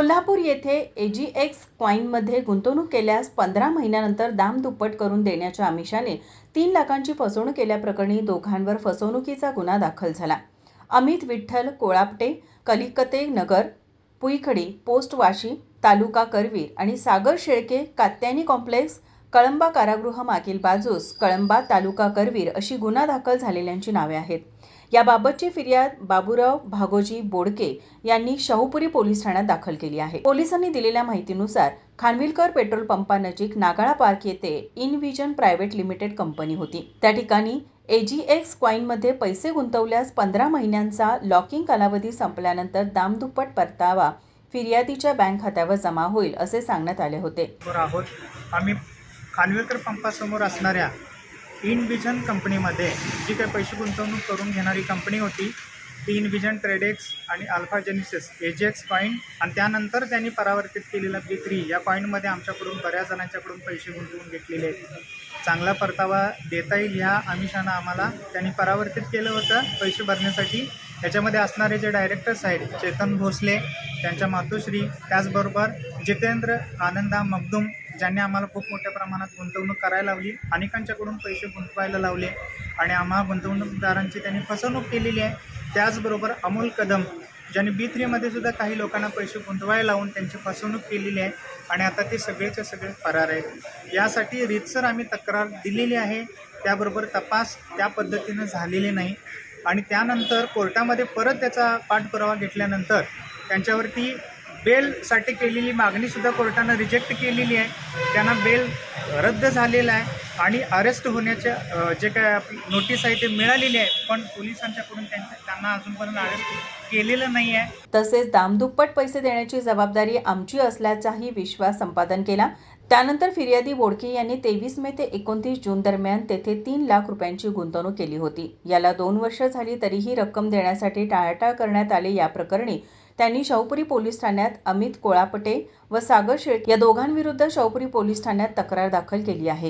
कोल्हापूर येथे एजीएक्स कॉईनमध्ये गुंतवणूक केल्यास पंधरा महिन्यानंतर दाम दुप्पट करून देण्याच्या आमिषाने तीन लाखांची फसवणूक केल्याप्रकरणी दोघांवर फसवणुकीचा गुन्हा दाखल झाला. अमित विठ्ठल कोळापटे कलिकते नगर पुईखडी पोस्ट वाशी तालुका करवीर आणि सागर शेळके कात्यानी कॉम्प्लेक्स कळंबा कारागृह मागील बाजूस कळंबा तालुका करवीर अशी गुन्हा दाखल झालेल्यांची नावे आहेत. याबाबतची फिर्याद बाबूराव भागोजी बोडके यांनी शाहूपुरी पोलीस ठाण्यात दाखल केली आहे. पोलिसांनी दिलेल्या माहितीनुसार खानविलकर पेट्रोल पंपानजीक नागाळा पार्क येथे इनव्हिजन प्रायव्हेट लिमिटेड कंपनी होती. त्या ठिकाणी एजीएक्स कॉईनमध्ये पैसे गुंतवल्यास पंधरा महिन्यांचा लॉकिंग कालावधी संपल्यानंतर दामदुप्पट परतावा फिर्यादीच्या बँक खात्यावर जमा होईल असे सांगण्यात आले होते. आहोत. आम्ही खानविलकर पंपासमोर असणाऱ्या इनविजन कंपनीमध्ये जी काही पैसे गुंतवणूक करून घेणारी कंपनी होती ती इनविजन ट्रेडेक्स आणि अल्फाजेनिसिस एजेक्स कॉईन आणि त्यानंतर त्यांनी परावर्तित केलेला बी थ्री या कॉईनमध्ये आमच्याकडून बऱ्याच जणांच्याकडून पैसे गुंतवून घेतलेले आहेत. चांगला परतावा देता येईल ह्या आमिषानं आम्हाला त्यांनी परावर्तित केलं होतं पैसे भरण्यासाठी. त्याच्यामध्ये असणारे जे डायरेक्टर्स आहेत चेतन भोसले त्यांच्या मातोश्री त्याचबरोबर जितेंद्र आनंदा मगदुम ज्यांनी आम्हाला खूप मोठ्या प्रमाणात गुंतवणूक करायला लावली अनेकांच्याकडून पैसे गुंतवायला लावले आणि आम्हा गुंतवणूकदारांची त्यांनी फसवणूक केलेली आहे. त्याचबरोबर अमोल कदम ज्यांनी बी थ्रीमध्ये सुद्धा काही लोकांना पैसे गुंतवायला लावून त्यांची फसवणूक केलेली आहे आणि आता ते सगळेचे सगळे फरार आहेत. यासाठी रीतसर आम्ही तक्रार दिलेली आहे. त्याबरोबर तपास त्या पद्धतीनं झालेले नाही आणि त्यानंतर कोर्टामध्ये परत त्याचा पाठपुरावा घेतल्यानंतर त्यांच्यावरती बेलसाठी केलेली मागणीसुद्धा कोर्टानं रिजेक्ट केलेली आहे. त्यांना बेल रद्द झालेला आहे आणि अरेस्ट होण्याच्या जे काय आपली नोटीस आहे ते मिळालेली आहे. पण पोलिसांच्याकडून त्यांच्या त्यांना अजूनपर्यंत अरेस्ट केलेलं नाही आहे. तसेच दामदुप्पट पैसे देण्याची जबाबदारी आमची असल्याचाही विश्वास संपादन केला. त्यानंतर फिर्यादी बोडके यांनी तेवीस मे ते एकोणतीस जून दरम्यान तेथे तीन लाख रुपयांची गुंतवणूक केली होती. याला दोन वर्ष झाली तरीही रक्कम देण्यासाठी टाळाटाळ करण्यात आले या प्रकरणी त्यांनी शाहूपुरी पोलीस ठाण्यात अमित कोळापटे व सागर शेळके या दोघांविरुद्ध शाहूपुरी पोलीस ठाण्यात तक्रार दाखल केली आहे.